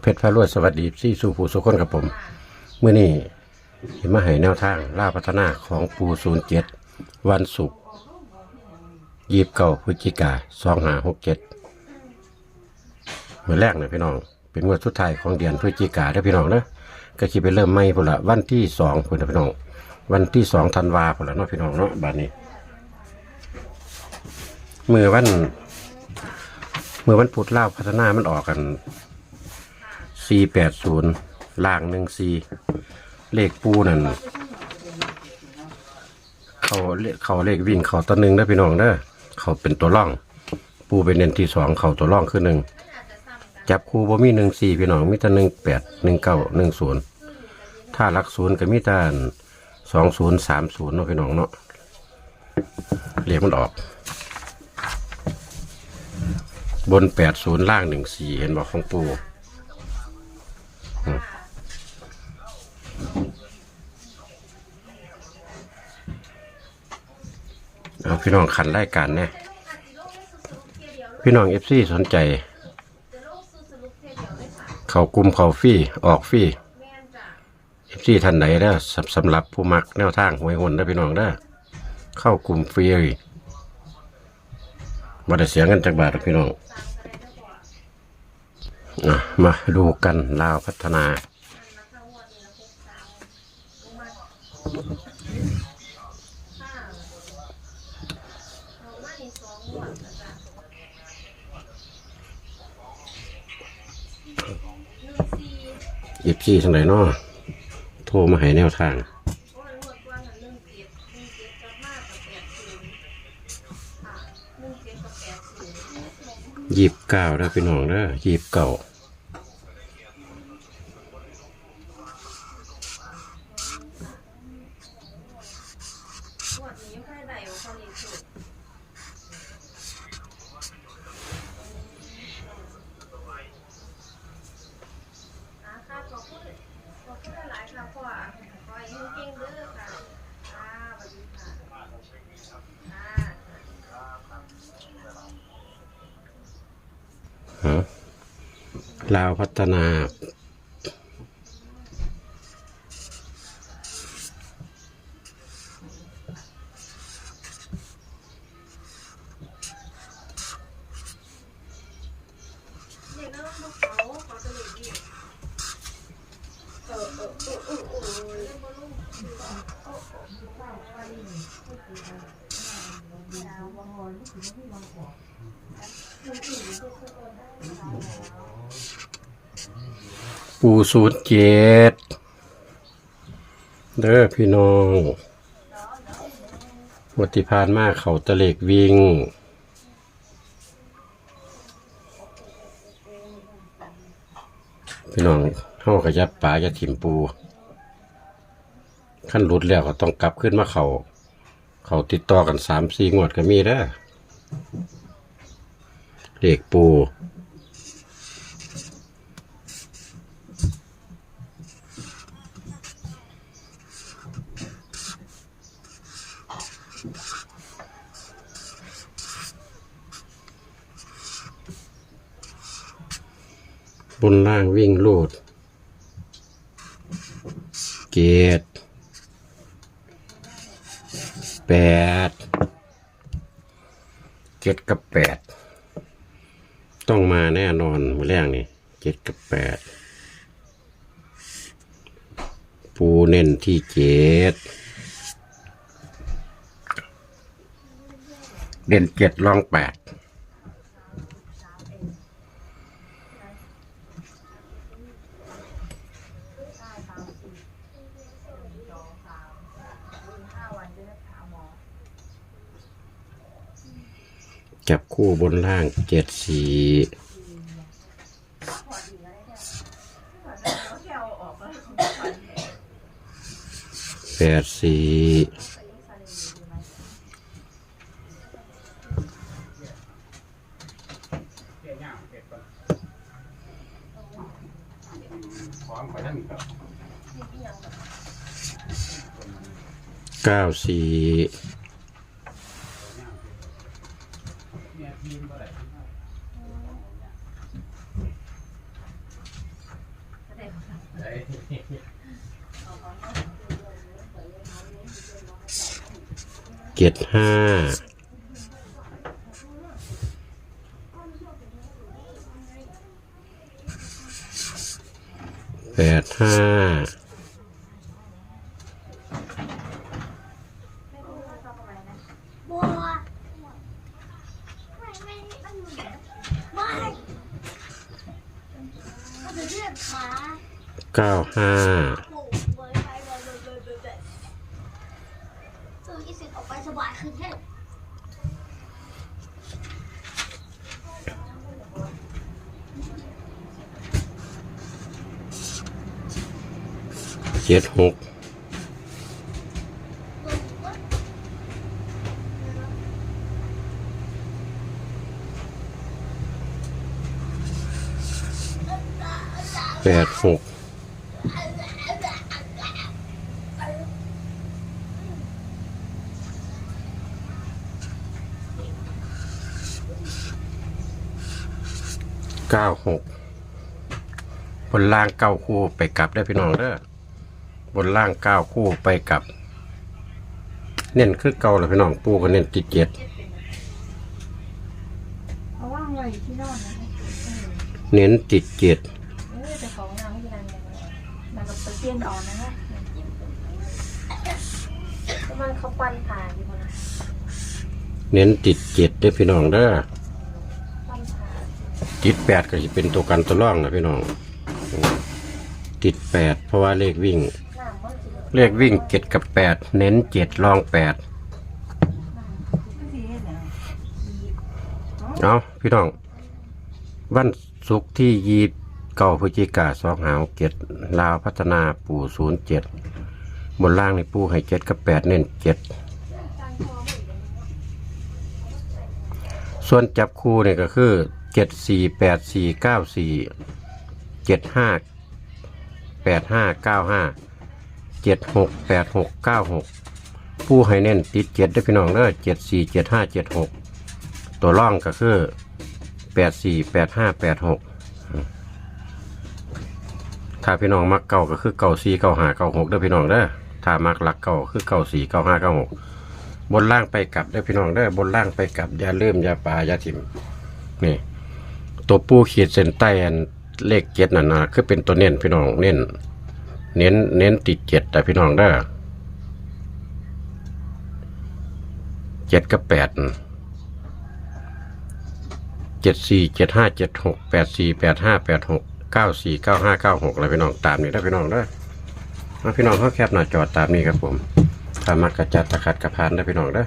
เพชรพารวยสวัสดีซี่สู่ผู้สุคนกับผมเมื่อนี้เห็นมาให้แนวทางล่าพัฒนาของปูศูนย์เจ็ดวันศุกร์ยีบเก่าพฤศจิกาสองหาหกเจ็ดเมื่อแรกนะพี่น้อง เป็นงวดสุดท้ายของเดือนพฤศจิกาได้พี่น้องนะก็คิดไปเริ่มไม่พุ่นละวันที่สองพุ่นนะพี่น้อง วันที่สองธันวาพุ่นละเนาะพี่น้องเนาะบานนี้เมื่อวันเมื่อวันพุธเล่าพัฒนามันออกกัน 4 8 0ล่างหนึ่งสี่เลขปูนั่นเขาเลขเขาเลขวิ่งเขาตัวหนึ่งได้พี่น้องเด้อเขาเป็นตัวร่อง ปูเป็นเน้นที่สองเขาตัวร่องคือหนึ่งจับคูบ่มีหนึ่งสี่พี่น้องมีแต่หนึ่งแปดหนึ่งเก้าหนึ่งศูนย์ถ้าหลักศูนย์ก็มีแต่สองศูนย์สามศูนย์เนาะพี่น้องเนาะเลขมันออก บนแปดศูนย์ล่างหนึ่งสี่เห็นบอกของปู เอาพี่น้องขันไล่กันเนี่ยพี่น้องเอฟซีสนใจ เขากลุ่มเขาฟรี่ออกฟรี่เอฟซีท่านไหนแล้สำสำหรับผู้มักแนวทางหวยหนได้พี่น้องได้เข้ากลุ่มฟรีมาได้เสียเงินจากบาทหรอพี่น้องมาดูกันลาวพัฒนา เย็บซี่ทางไหนเนาะโทรมาให้แนวทาง ยีบเก้าได้อพี่น้องเด้อยีบเก่าอ่า ลาวพัฒนา ปูศูนย์เจ็ดเด้อพี่น้องวัติพานมากเขาตะเลกวิ่ง พี่น้องเข้าขยับป่าจะถิ่มปู ขั้นรุดแล้วก็ต้องกลับขึ้นมาเขา เขาติดต่อกันสามสี่งวดก็มีเด้อเด็กปูบนล่างวิ่งลูดเกตแปดเจ็ดกับแปดต้องมาแน่นอนมือแรกนี่เจ็ดกับแปดปูเน้นที่เจ็ดเด่นเจ็ดลองแปด จับคู่บนล่างเจ็ดสีแปดสีเก้าสี เจ็ดห้าแปดห้า บัวไม่ไม่ไม่ไม่เขาจะเรียกขา เก้าห้า โอ้เบยไปเบยเบยเบยเบยเบยซื้อยี่สิบออกไปสบาย ขึ้นแค่เจ็ดหกแปดหก เก้าหกบนล่างเก้าคู่ไปกลับได้พี่น้องเด้อบนล่างเก้าคู่ไปกลับ เน้นคือเก่าเลยพี่น้องปูก็เน้นติดเจ็ดเอาว่างไว้ที่นอนนะเน้นติดเจ็ดเออแต่ของนางที่นางยังไงนางกับตะเกียนอ่อนนะฮะก็มันเขาปั้นผ่าอยู่นะเน้นติดเจ็ดเด้อพี่น้องเด้อ ติดแปดก็จะเป็นตัวกันตัวร่องนะพี่น้อง ติดแปดเพราะว่าเลขวิ่ง เลขวิ่งเจ็ดกับแปดเน้นเจ็ดรองแปดเอาพี่น้อง วันศุกร์ที่ยีบเก้าพฤศจิกาสองหาวเจ็ดลาวพัฒนาปู่ศูนย์เจ็ดบนล่างในปู่ให้เจ็ดกับแปดเน้นเจ็ดส่วนจับคู่เนี่ยก็คือ เจ็ดสี่แปดสี่เก้าสี่เจ็ดห้าแปดห้าเก้าห้าเจ็ดหกแปดหกเก้าหกผู้ให้เน้นติดเจ็ดได้พี่น้องเด้อเจ็ดสี่เจ็ดห้าเจ็ดหกตัวร่องก็คือแปดสี่แปดห้าแปดหกถ้าพี่น้องมักเก่าก็คือเก่าสี่เก่าห้าเก่าหกเด้อพี่น้องเด้อถ้ามักหลักเก่าคือเก่าสี่เก่าห้าเก่าหกบนล่างไปกลับเด้อพี่น้องเด้อบนล่างไปกลับอย่าลืมอย่าปลาอย่าทิมนี่ ตัวปูขีดเส้นใต้เลขเจ็ดนั่นนะคือเป็นตัวเน้นพี่น้องเน้น เน้นเน้นติดเจ็ดแต่พี่น้องเด้เจ็ดกับแปดเจ็ดสี่เจ็ดห้าเจ็ดหกแปดสี่แปดห้าแปดหกเก้าสี่เก้าห้าเก้าหกอะไรพี่น้องตามนี้ได้พี่น้องเด้มาพี่น้องเขาแคบหน้าจอดตามนี้ครับผมถ้ามักกระจัดตะขัดกระพานได้พี่น้องเด้อ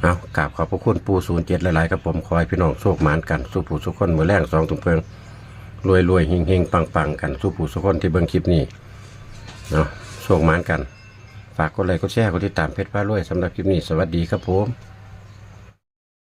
เอาก ราบขอบพระคุณปูศูนย์เจ็ดหลายๆครับผมคอยพี่น้องโชคหมานกันสู้ผู้สุขคนมือแรงสองถุงเพลิงรวยรวยเฮงเฮงปังปังกันสู้ผู้สุขคนที่เบิ้งคลิปนี้เนาะโชคหมานกัน ฝากกดไลค์กดแชร์กดติดตามเพจป้ารวยสำหรับคลิปนี้สวัสดีครับผม